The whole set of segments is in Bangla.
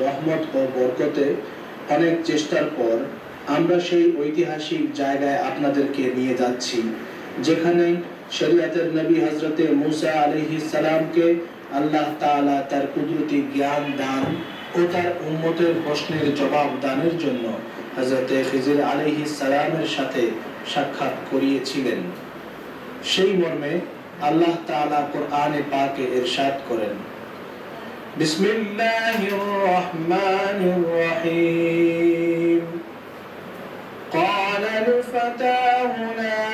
রহমত ও বরকতে অনেক চেষ্টার পর আমরা সেই ঐতিহাসিক জায়গায় আপনাদেরকে নিয়ে যাচ্ছি, যেখানে শরিয়াতের নবী হজরতে মুসা আলাইহিস সালামকে আল্লাহ তাআলা তার কুদরতি জ্ঞান, দান ও তার উম্মতের প্রশ্নের জবাব দানের জন্য হজরতে খিজির আলাইহিস সালামের সাথে সাক্ষাৎ করিয়েছিলেন। সেই মর্মে আল্লাহ তাআলা কোরআনে পাকে ইরশাদ করেন। بسم الله الرحمن الرحيم. قال لفتاه لا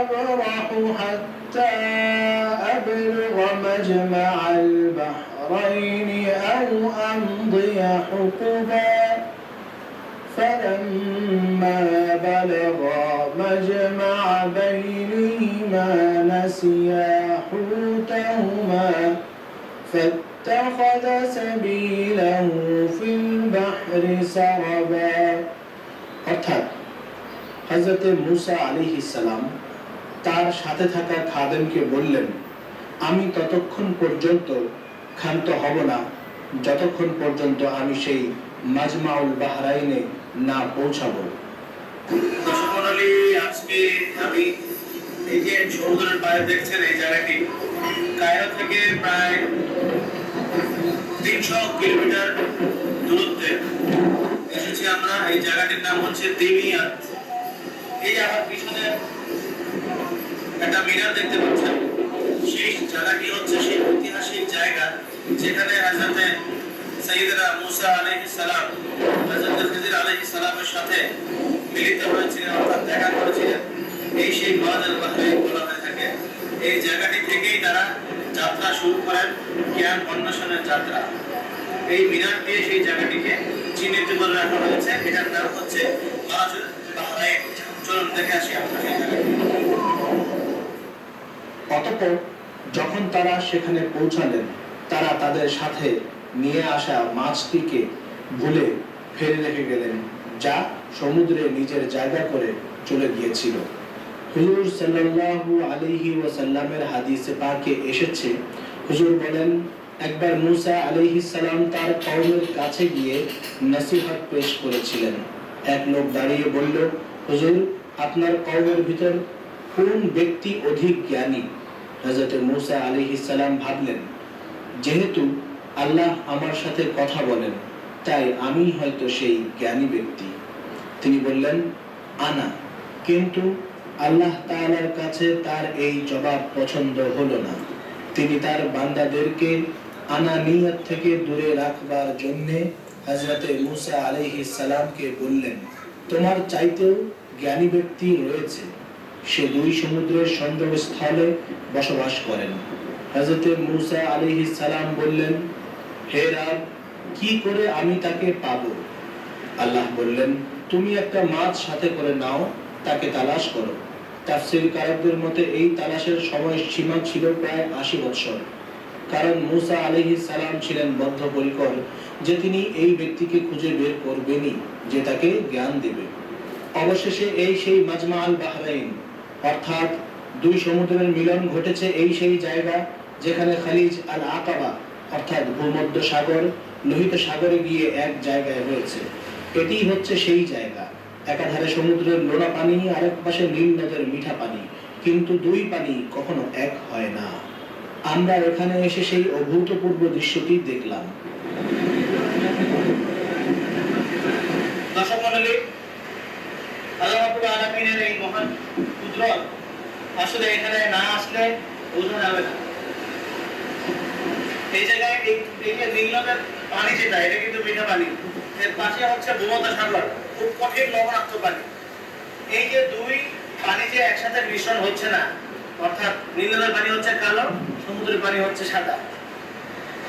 أبرح حتى أبلغ مجمع البحرين أو أمضي حقبا. فلما بلغا مجمع بينهما نسيا. فاتخذ سبيله في البحر سربا অর্থাৎ হজরতে মুসা আলী সালাম তার সাথে থাকা খাদেমকে বললেন আমি ততক্ষণ পর্যন্ত ক্ষান্ত হব না যতক্ষণ পর্যন্ত আমি সেই মাজমাউল বাহরাইনে না পৌঁছাবো দর্শক মণ্ডলী, আজকে আমি এই যে সমুদ্রের পাড়ে দেখছেন এই জায়গাটি কায়রো থেকে প্রায় তিনশো কিলোমিটার দূরত্বে এসেছি আমরা। এই জায়গাটির নাম হচ্ছে দিমিয়াত এই আমার পিছনে একটা মিনার দেখতে পাচ্ছেন। সেই জায়গাটি হচ্ছে সেই ঐতিহাসিক জায়গা যেখানে হাজরতে সৈয়দরা মুসা আলাইহিস সালাম, হযরত খিজির সালামের সাথে মিলিত হয়েছিলেন অর্থাৎ দেখা করেছিলেন। এই সেই বাদাল বাহরাইন বলা হয়ে থাকে। এই জায়গাটি থেকেই তারা যাত্রা শুরু করেন জ্ঞান অন্বেষণের যাত্রা। এই মিনার দিয়ে সেই জায়গাটিকে চিহ্নিত করে রাখা হয়েছে। এটার নাম হচ্ছে চলুন দেখে আসি আমরা অতঃপর যখন তারা সেখানে পৌঁছালেন, তারা তাদের সাথে নিয়ে আসা মাছটিকে ভুলে ফেলে রেখে গেলেন, যা সমুদ্রে নিজের জায়গা করে চলে গিয়েছিল। হুজুর সাল্লাল্লাহু আলাইহি ওয়াসাল্লামের হাদিসে পাকে এসেছে। হুজুর বলেন, একবার মুসা আলাইহিস সালাম তার কওমের কাছে গিয়ে নসিহত পেশ করেছিলেন। এক লোক দাঁড়িয়ে বলল, হুজুর, আপনার কওমের ভিতর কোন ব্যক্তি অধিক জ্ঞানী? হযরত মুসা আলাইহিস সালাম ভাবলেন, যেহেতু আল্লাহ আমার সাথে কথা বলেন, তাই আমি হয়তো সেই জ্ঞানী ব্যক্তি। তিনি বললেন, আনা, কিন্তু আল্লাহ তাআলার কাছে তার এই জবাব পছন্দ হলো না। তিনি তার বান্দাদেরকে আনানিয়ত থেকে দূরে রাখবার জন্য হযরতে মুসা আলাইহিস সালামকে বললেন, তোমার চাইতেও জ্ঞানী ব্যক্তি রয়েছে। সে দুই সমুদ্রের সংযোগস্থলে বসবাস করেন হযরতে মুসা আলাইহিস সালাম বললেন, হে রাব, কি করে আমি তাকে পাব? আল্লাহ বললেন, তুমি একটা মাছ সাথে করে নাও, তাকে তালাশ করো। তাফসীর কারকদের মতে এই তালাশের সময় সীমা ছিল প্রায় আশি বছর কারণ মুসা আলাইহিস সালাম ছিলেন যে তিনি এই ব্যক্তিকে খুঁজে বের করবেনই, যে তাকে জ্ঞান দেবে। অবশেষে এই সেই মাজমা আল বাহরাইন, অর্থাৎ দুই সমুদ্রের মিলন ঘটেছে এই সেই জায়গা যেখানে খালিজ আল আকাবা অর্থাৎ ভূমধ্য সাগর, লোহিত সাগরে গিয়ে এক জায়গায় হয়েছে। এটি হচ্ছে সেই জায়গা। একাধারে সমুদ্রের লোনা পানি, আরেক পাশে নীল নদের মিঠা পানি। কিন্তু দুই পানি কখনো এক হয় না। আমরা এখানে এসে সেই অভূতপূর্ব দৃশ্যটি দেখলাম। দর্শক মন্ডলী আল্লাহ রাব্বুল আলামিনের এই মহান কুদরত আসলে এখানে না আসলে বোঝা যাবে এই জায়গায় এই যে নীলনদের পানি যেটা, এটা কিন্তু মিঠা পানি। এর পাশে হচ্ছে ভূমধ্য সাগর। খুব কঠিন লবণাক্ত পানি। এই যে দুই পানি যে একসাথে মিশ্রণ হচ্ছে না, অর্থাৎ নীলনদের পানি হচ্ছে কালো, সমুদ্রের পানি হচ্ছে সাদা।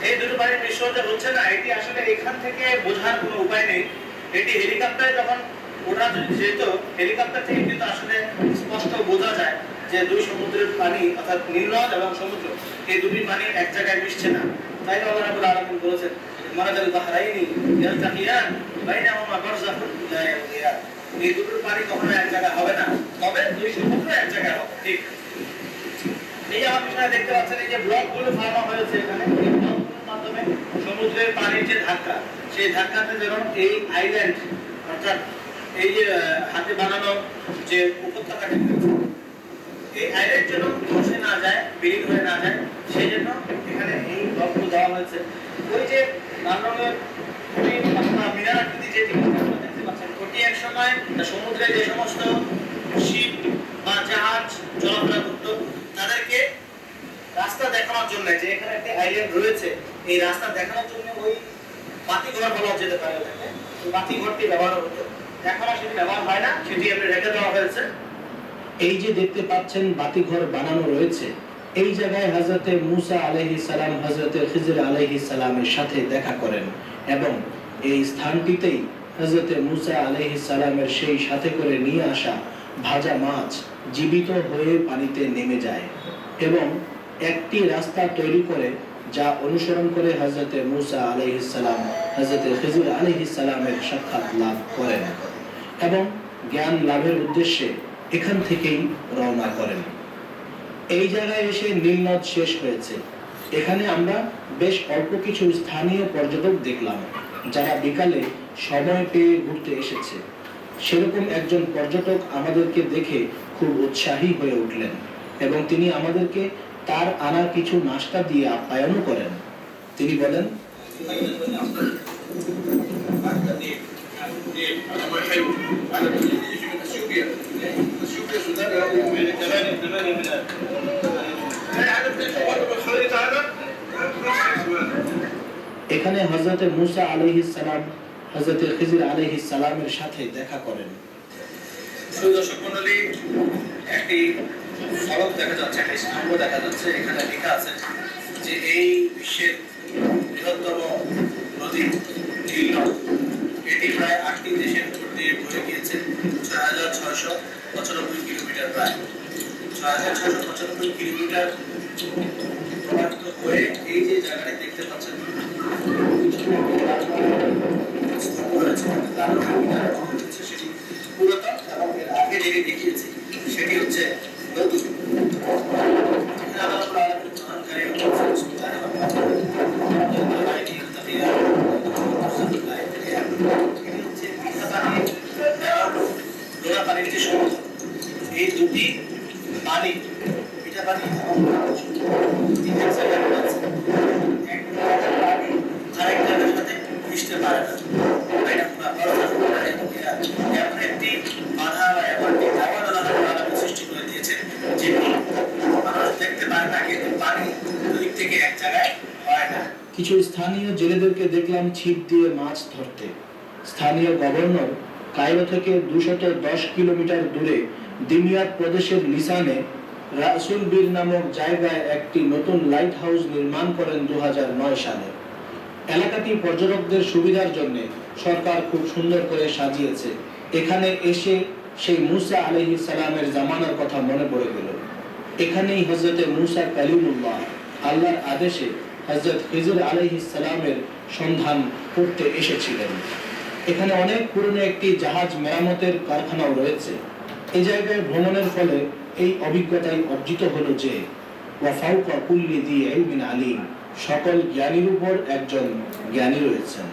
এই দুটো পানির মিশ্রণ যে হচ্ছে না, এটি আসলে এখান থেকে বোঝার কোনো উপায় নেই। এটি হেলিকপ্টারে যখন ওঠা যেত, হেলিকপ্টার থেকে কিন্তু আসলে স্পষ্ট বোঝা যায় যে দুই সমুদ্রের পানি, অর্থাৎ নীলনদ এবং সমুদ্র, এই দুটি পানি এক জায়গায় মিশছে না। তাই আল্লাহ রাব্বুল আলামিন বলেছেন মারাজাল বাহরাইনি ইয়ালতাকিয়ান বাইনাহুমা বারযাখুন লা এই দুটোর পানি কখনো এক জায়গায় হবে না। তবে দুই সমুদ্র এক জায়গায় হবে, ঠিক। এই যে আমার দেখতে পাচ্ছেন, এই যে ব্লকগুলো ফার্মা হয়েছে এখানে, এই ব্লকগুলোর মাধ্যমে সমুদ্রের পানির যে ধাক্কা, সেই ধাক্কাতে যেন এই আইল্যান্ড অর্থাৎ এই যে হাতে বানানো যে উপত্যকাটি এই আইল্যান্ড যেন ধসে না যায়, বিলীন হয়ে না যায়, সেই জন্য এখানে এই ব্লকগুলো দেওয়া হয়েছে। ওই যে খুবই আপনার মিনার আকৃতি যে জিনিসটা আপনারা দেখতে পাচ্ছেন এক সমুদ্রে যে সমস্ত শিপ বা জাহাজ চলাফেরা তাদেরকে রাস্তা দেখানোর জন্য, যে এখানে একটি আইল্যান্ড রয়েছে, এই রাস্তা দেখানোর জন্য ওই বলা যেতে পারে ব্যবহার হতো। এখন আর সেটি ব্যবহার হয় না, সেটি রেখে দেওয়া হয়েছে। এই যে দেখতে পাচ্ছেন বাতিঘর বানানো রয়েছে, এই জায়গায় হজরতে মুসা আলাইহিস সালাম হজরতে খিজর আলাইহিস সালামের সাথে দেখা করেন এবং এই স্থানটিতেই হজরতে মুসা আলাইহিস সালামের সেই সাথে করে নিয়ে আসা ভাজা মাছ জীবিত হয়ে পানিতে নেমে যায় এবং একটি রাস্তা তৈরি করে যা অনুসরণ করে হজরতে মুসা আলাইহিস সালাম হজরতে খিজর আলাইহিস সালামের সাক্ষাৎ লাভ করেন এবং জ্ঞান লাভের উদ্দেশ্যে এখান থেকেই রওনা করেন। এই জায়গায় এসে নীলনদ শেষ হয়েছে। এখানে আমরা বেশ অল্প কিছু স্থানীয় পর্যটক দেখলাম। যারা বিকালে সময় পেয়ে ঘুরতে এসেছে সেরকম একজন পর্যটক আমাদেরকে দেখে খুব উৎসাহী হয়ে উঠলেন এবং তিনি আমাদেরকে তার আনা কিছু নাস্তা দিয়ে আপ্যায়নও করেন তিনি বলেন انا ما حلو انا بدي يجي من এখানে হজরতে মুসা আলাইহিস সালাম হজরতে খিজির আলাইহিস সালামের সাথে দেখা করেন। দর্শক মন্ডলী একটি ফলক দেখা যাচ্ছে, একটি স্তম্ভ দেখা যাচ্ছে, এখানে লেখা আছে যে এই বিশ্বের বৃহত্তম নদী এটি প্রায় আটটি দেশের উপর দিয়ে বয়ে গিয়েছে ছয় হাজার ছয়শো পঁচানব্বই কিলোমিটার প্রায়। ছয় হাজার ছয়শো পঁচানব্বই কিলোমিটার এই যে জায়গাটা দেখতে পাচ্ছেন তার সেটি পুরাতন এবং এর আগে যেটি দেখিয়েছি সেটি হচ্ছে নতুন এখানে আল্লাহ রাব্বুল আলামিন কোরআনকারী বলেছেন, সুবহানাহু ওয়া তাআলা, আইনি তাকিয়া, এটি হচ্ছে মিঠা পানি এবং নোনা পানির যে সমুদ্র এই দুটি পানি মিঠা পানি এবং নোনা পানি, দুটি এক জায়গায় হয় কিছু স্থানীয় জেলেদেরকে দেখলাম ছিপ দিয়ে মাছ ধরতে স্থানীয় গভর্নর কায়রো থেকে দুশত দশ কিলোমিটার দূরে দিমিয়াত প্রদেশের লিসানে রাসুল নামক জায়গায় একটি নতুন লাইট হাউস নির্মাণ করেন দু সালে। এলাকাটি পর্যটকদের সুবিধার জন্য সরকার খুব সুন্দর করে সাজিয়েছে। এখানে এসে সেই মুসা আলহি সালামের জামানার কথা মনে পড়ে গেল। এখানেই হজরতে মুসা কালিমুল্লাহ আল্লাহর আদেশে হজরত খিজর আলহি সালামের সন্ধান করতে এসেছিলেন। এখানে অনেক পুরনো একটি জাহাজ মেরামতের কারখানাও রয়েছে। এই জায়গায় ভ্রমণের ফলে এই অভিজ্ঞতাই অর্জিত হলো যে ওয়াফাউকা কুল্লি আলিম সকল জ্ঞানীর উপর একজন জ্ঞানী রয়েছেন।